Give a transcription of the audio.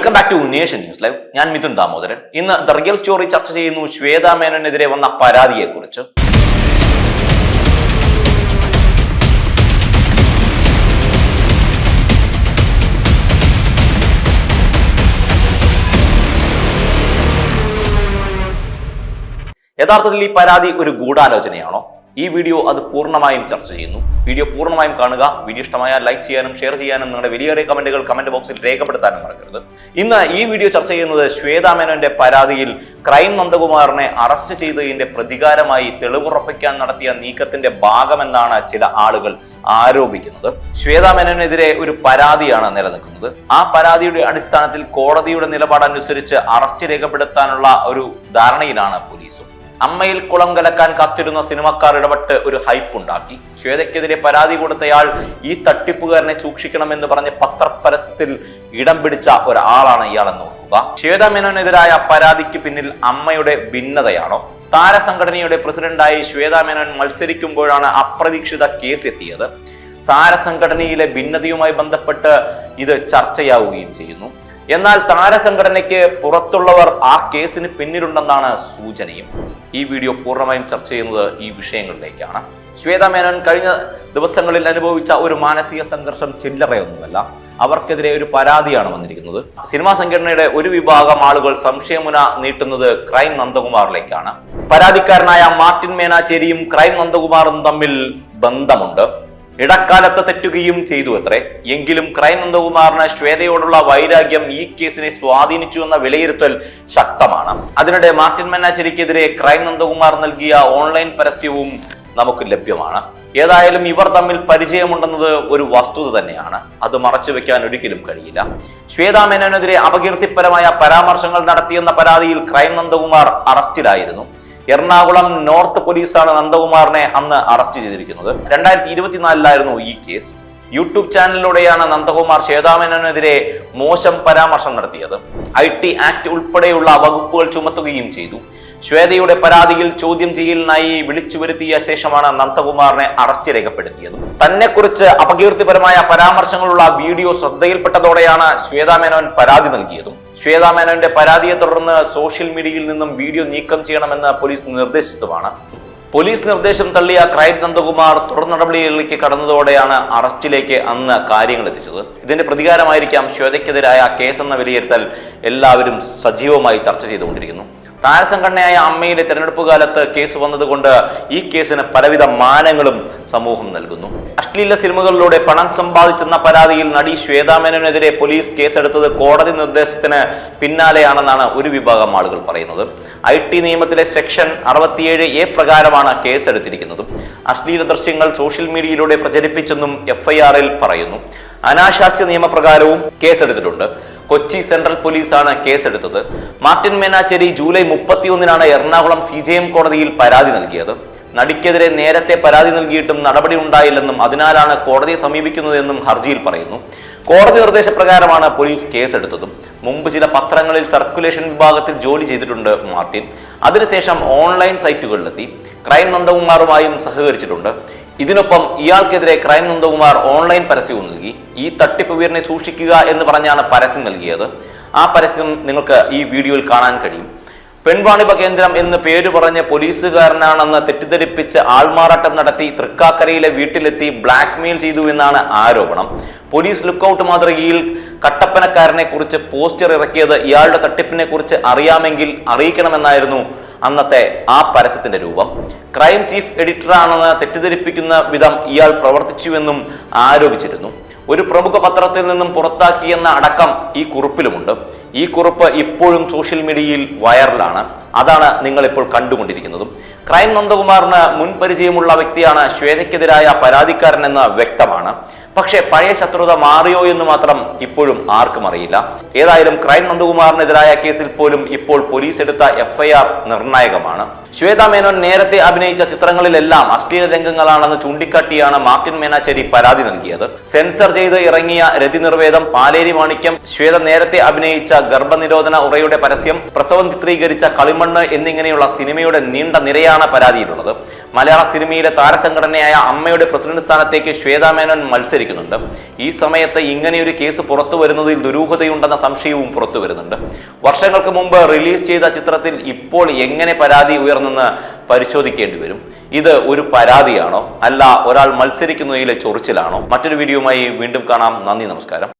Welcome back to Nation News Live ഞാൻ മിഥുൻ ദാമോദരൻ. ഇന്ന് the real story ചർച്ച ചെയ്യുന്നു ശ്വേതാ മേനോനെതിരെ വന്ന പരാതിയെ കുറിച്ച് യഥാർത്ഥത്തിൽ ഈ പരാതി ഒരു ഗൂഢാലോചനയാണോ? ഈ വീഡിയോ അത് പൂർണമായും ചർച്ച ചെയ്യുന്നു. വീഡിയോ പൂർണമായും കാണുക. വീഡിയോ ഇഷ്ടമായ ലൈക്ക് ചെയ്യാനും ഷെയർ ചെയ്യാനും നിങ്ങളുടെ വലിയേറെ കമന്റുകൾ കമന്റ് ബോക്സിൽ രേഖപ്പെടുത്താനും മറക്കരുത്. ഇന്ന് ഈ വീഡിയോ ചർച്ച ചെയ്യുന്നത് ശ്വേതാ മേനോന്റെ പരാതിയിൽ ക്രൈം നന്ദകുമാറിനെ അറസ്റ്റ് ചെയ്തതിന്റെ പ്രതികാരമായി തെളിവുറപ്പിക്കാൻ നടത്തിയ നീക്കത്തിന്റെ ഭാഗമെന്നാണ് ചില ആളുകൾ ആരോപിക്കുന്നത്. ശ്വേതാ മേനോനെതിരെ ഒരു പരാതിയാണ് നിലനിൽക്കുന്നത്. ആ പരാതിയുടെ അടിസ്ഥാനത്തിൽ കോടതിയുടെ നിലപാടനുസരിച്ച് അറസ്റ്റ് രേഖപ്പെടുത്താനുള്ള ഒരു ധാരണയിലാണ് പോലീസും. അമ്മയിൽ കുളം കലക്കാൻ കാത്തിരുന്ന സിനിമക്കാർ ഇടപെട്ട് ഒരു ഹൈപ്പ് ഉണ്ടാക്കി. ശ്വേതയ്ക്കെതിരെ പരാതി കൊടുത്തയാൾ ഈ തട്ടിപ്പുകാരനെ സൂക്ഷിക്കണമെന്ന് പറഞ്ഞ് പത്രപരസ്യത്തിൽ ഇടം പിടിച്ച ഒരാളാണ് ഇയാളെന്ന് ഓർക്കുക. ശ്വേത മേനോനെതിരായ പരാതിക്ക് പിന്നിൽ അമ്മയുടെ ഭിന്നതയാണോ? താരസംഘടനയുടെ പ്രസിഡന്റായി ശ്വേത മേനോൻ മത്സരിക്കുമ്പോഴാണ് അപ്രതീക്ഷിത കേസ് എത്തിയത് താരസംഘടനയിലെ ഭിന്നതയുമായി ബന്ധപ്പെട്ട് ഇത് ചർച്ചയാവുകയും ചെയ്യുന്നു. എന്നാൽ താരസംഘടനയ്ക്ക് പുറത്തുള്ളവർ ആ കേസിന് പിന്നിലുണ്ടെന്നാണ് സൂചനയും. ഈ വീഡിയോ പൂർണമായും ചർച്ച ചെയ്യുന്നത് ഈ വിഷയങ്ങളിലേക്കാണ്. ശ്വേത മേനോൻ കഴിഞ്ഞ ദിവസങ്ങളിൽ അനുഭവിച്ച ഒരു മാനസിക സംഘർഷം ചില്ലറയൊന്നുമല്ല. അവർക്കെതിരെ ഒരു പരാതിയാണ് വന്നിരിക്കുന്നത്. സിനിമാ സംഘടനയുടെ ഒരു വിഭാഗം ആളുകൾ സംശയമുന നീട്ടുന്നത് ക്രൈം നന്ദകുമാറിലേക്കാണ്. പരാതിക്കാരനായ മാർട്ടിൻ മേനാച്ചേരിയും ക്രൈം നന്ദകുമാറും തമ്മിൽ ബന്ധമുണ്ട്. ഇടക്കാലത്ത് തെറ്റുകയും ചെയ്തു അത്രേ. എങ്കിലും ക്രൈം നന്ദകുമാറിന് ശ്വേതയോടുള്ള വൈരാഗ്യം ഈ കേസിനെ സ്വാധീനിച്ചു എന്ന വിലയിരുത്തൽ ശക്തമാണ്. അതിനിടെ മാർട്ടിൻ മെന്നാച്ചേരിക്കെതിരെ ക്രൈം നന്ദകുമാർ നൽകിയ ഓൺലൈൻ പരസ്യവും നമുക്ക് ലഭ്യമാണ്. ഏതായാലും ഇവർ തമ്മിൽ പരിചയമുണ്ടെന്നത് ഒരു വസ്തുത തന്നെയാണ്. അത് മറച്ചു വെക്കാൻ ഒരിക്കലും കഴിയില്ല. ശ്വേതാ മേനോനെതിരെ അപകീർത്തിപരമായ പരാമർശങ്ങൾ നടത്തിയെന്ന പരാതിയിൽ ക്രൈം നന്ദകുമാർ അറസ്റ്റിലായിരുന്നു. എറണാകുളം നോർത്ത് പോലീസാണ് നന്ദകുമാറിനെ അന്ന് അറസ്റ്റ് ചെയ്തിരിക്കുന്നത്. രണ്ടായിരത്തി ഇരുപത്തിനാലിലായിരുന്നു ഈ കേസ്. യൂട്യൂബ് ചാനലിലൂടെയാണ് നന്ദകുമാർ ശ്വേതാമേനോനെതിരെ മോശം പരാമർശം നടത്തിയത്. ഐ ടി ആക്ട് ഉൾപ്പെടെയുള്ള വകുപ്പുകൾ ചുമത്തുകയും ചെയ്തു. ശ്വേതയുടെ പരാതിയിൽ ചോദ്യം ചെയ്യലിനായി വിളിച്ചു വരുത്തിയ ശേഷമാണ് നന്ദകുമാറിനെ അറസ്റ്റ് രേഖപ്പെടുത്തിയത്. തന്നെക്കുറിച്ച് അപകീർത്തിപരമായ പരാമർശങ്ങളുള്ള വീഡിയോ ശ്രദ്ധയിൽപ്പെട്ടതോടെയാണ് ശ്വേതാമേനോൻ പരാതി നൽകിയതും. ശ്വേതാമേനോന്റെ പരാതിയെ തുടർന്ന് സോഷ്യൽ മീഡിയയിൽ നിന്നും വീഡിയോ നീക്കം ചെയ്യണമെന്ന് പോലീസ് നിർദ്ദേശിച്ചതുമാണ്. പോലീസ് നിർദ്ദേശം തള്ളിയ ക്രൈം നന്ദകുമാർ തുടർ നടപടികളിലേക്ക് കടന്നതോടെയാണ് അറസ്റ്റിലേക്ക് അന്ന് കാര്യങ്ങൾ എത്തിച്ചത്. ഇതിന്റെ പ്രതികാരമായിരിക്കാം ശ്വേതയ്ക്കെതിരായ കേസെന്ന വിലയിരുത്തൽ എല്ലാവരും സജീവമായി ചർച്ച ചെയ്തുകൊണ്ടിരിക്കുന്നു. താരസംഘടനയായ അമ്മയുടെ തെരഞ്ഞെടുപ്പ് കാലത്ത് കേസ് വന്നതുകൊണ്ട് ഈ കേസിന് പലവിധ മാനങ്ങളും സമൂഹം നൽകുന്നു. അശ്ലീല സിനിമകളിലൂടെ പണം സമ്പാദിച്ചെന്ന പരാതിയിൽ നടി ശ്വേതാമേനോനെതിരെ പോലീസ് കേസെടുത്തത് കോടതി നിർദ്ദേശത്തിന് പിന്നാലെയാണെന്നാണ് ഒരു വിഭാഗം ആളുകൾ പറയുന്നത്. ഐ ടി നിയമത്തിലെ സെക്ഷൻ അറുപത്തിയേഴ് എ പ്രകാരമാണ് കേസെടുത്തിരിക്കുന്നത്. അശ്ലീല ദൃശ്യങ്ങൾ സോഷ്യൽ മീഡിയയിലൂടെ പ്രചരിപ്പിച്ചെന്നും എഫ്ഐആറിൽ പറയുന്നു. അനാശാസ്യ നിയമപ്രകാരവും കേസെടുത്തിട്ടുണ്ട്. കൊച്ചി സെൻട്രൽ പോലീസാണ് കേസെടുത്തത്. മാർട്ടിൻ മേനാച്ചേരി ജൂലൈ മുപ്പത്തിയൊന്നിനാണ് എറണാകുളം സി ജെ എം കോടതിയിൽ പരാതി നൽകിയത്. നടിക്കെതിരെ നേരത്തെ പരാതി നൽകിയിട്ടും നടപടി ഉണ്ടായില്ലെന്നും അതിനാലാണ് കോടതിയെ സമീപിക്കുന്നതെന്നും ഹർജിയിൽ പറയുന്നു. കോടതി നിർദ്ദേശപ്രകാരമാണ് പോലീസ് കേസെടുത്തതും. മുമ്പ് ചില പത്രങ്ങളിൽ സർക്കുലേഷൻ വിഭാഗത്തിൽ ജോലി ചെയ്തിട്ടുണ്ട് മാർട്ടിൻ. അതിനുശേഷം ഓൺലൈൻ സൈറ്റുകളിലെത്തി. ക്രൈം നന്ദകുമാറുമായും സഹകരിച്ചിട്ടുണ്ട്. ഇതിനൊപ്പം ഇയാൾക്കെതിരെ ക്രൈം നന്ദകുമാർ ഓൺലൈൻ പരസ്യവും നൽകി. ഈ തട്ടിപ്പ് വീരനെ സൂക്ഷിക്കുക എന്ന് പറഞ്ഞാണ് പരസ്യം നൽകിയത്. ആ പരസ്യം നിങ്ങൾക്ക് ഈ വീഡിയോയിൽ കാണാൻ കഴിയും. പെൺവാണിഭ കേന്ദ്രം എന്ന് പേര് പറഞ്ഞ് പോലീസുകാരനാണെന്ന് തെറ്റിദ്ധരിപ്പിച്ച് ആൾമാറാട്ടം നടത്തി തൃക്കാക്കരയിലെ വീട്ടിലെത്തി ബ്ലാക്ക്മെയിൽ ചെയ്തു എന്നാണ് ആരോപണം. പോലീസ് ലുക്കൌട്ട് മാതൃകയിൽ കട്ടപ്പനക്കാരനെ കുറിച്ച് പോസ്റ്റർ ഇറക്കിയത് ഇയാളുടെ തട്ടിപ്പിനെ കുറിച്ച് അറിയാമെങ്കിൽ അറിയിക്കണമെന്നായിരുന്നു അന്നത്തെ ആ പരസ്യത്തിന്റെ രൂപം. ക്രൈം ചീഫ് എഡിറ്ററാണെന്ന് തെറ്റിദ്ധരിപ്പിക്കുന്ന വിധം ഇയാൾ പ്രവർത്തിച്ചുവെന്നും ആരോപിച്ചിരുന്നു. ഒരു പ്രമുഖ പത്രത്തിൽ നിന്നും പുറത്താക്കിയെന്ന അടക്കം ഈ കുറിപ്പിലുമുണ്ട്. ഈ കുറിപ്പ് ഇപ്പോഴും സോഷ്യൽ മീഡിയയിൽ വൈറലാണ്. അതാണ് നിങ്ങൾ ഇപ്പോൾ കണ്ടുകൊണ്ടിരിക്കുന്നതും. ക്രൈം നന്ദകുമാറിന് മുൻ പരിചയമുള്ള വ്യക്തിയാണ് ശ്വേതയ്ക്കെതിരായ പരാതിക്കാരനെന്ന് വ്യക്തമാണ്. പക്ഷേ പഴയ ശത്രുത മാറിയോ എന്ന് മാത്രം ഇപ്പോഴും ആർക്കും അറിയില്ല. ഏതായാലും ക്രൈം നന്ദകുമാറിനെതിരായ കേസിൽ പോലും ഇപ്പോൾ പോലീസ് എടുത്ത എഫ്ഐആർ നിർണായകമാണ്. ശ്വേത മേനോൻ നേരത്തെ അഭിനയിച്ച ചിത്രങ്ങളിലെല്ലാം അശ്ലീല രംഗങ്ങളാണെന്ന് ചൂണ്ടിക്കാട്ടിയാണ് മാർട്ടിൻ മേനാച്ചേരി പരാതി നൽകിയത്. സെൻസർ ചെയ്ത് ഇറങ്ങിയ രതി നിർവേദം പാലേരി മാണിക്യം ശ്വേത നേരത്തെ അഭിനയിച്ച ഗർഭനിരോധന ഉറയുടെ പരസ്യം പ്രസവം ചിത്രീകരിച്ച കളിമണ്ണ് എന്നിങ്ങനെയുള്ള സിനിമയുടെ നീണ്ട നിരയാണ് പരാതിയിലുള്ളത്. മലയാള സിനിമയിലെ താരസംഘടനയായ അമ്മയുടെ പ്രസിഡന്റ് സ്ഥാനത്തേക്ക് ശ്വേതാ മേനോൻ മത്സരിക്കുന്നുണ്ട്. ഈ സമയത്ത് ഇങ്ങനെയൊരു കേസ് പുറത്തു വരുന്നതിൽ ദുരൂഹതയുണ്ടെന്ന സംശയവും പുറത്തു വരുന്നുണ്ട്. വർഷങ്ങൾക്ക് മുമ്പ് റിലീസ് ചെയ്ത ചിത്രത്തിൽ ഇപ്പോൾ എങ്ങനെ പരാതി ഉയർന്നെന്ന് പരിശോധിക്കേണ്ടി വരും. ഇത് ഒരു പരാതിയാണോ? അല്ല ഒരാൾ മത്സരിക്കുന്നതിലെ ചൊറിച്ചിലാണോ? മറ്റൊരു വീഡിയോയുമായി വീണ്ടും കാണാം. നന്ദി നമസ്കാരം.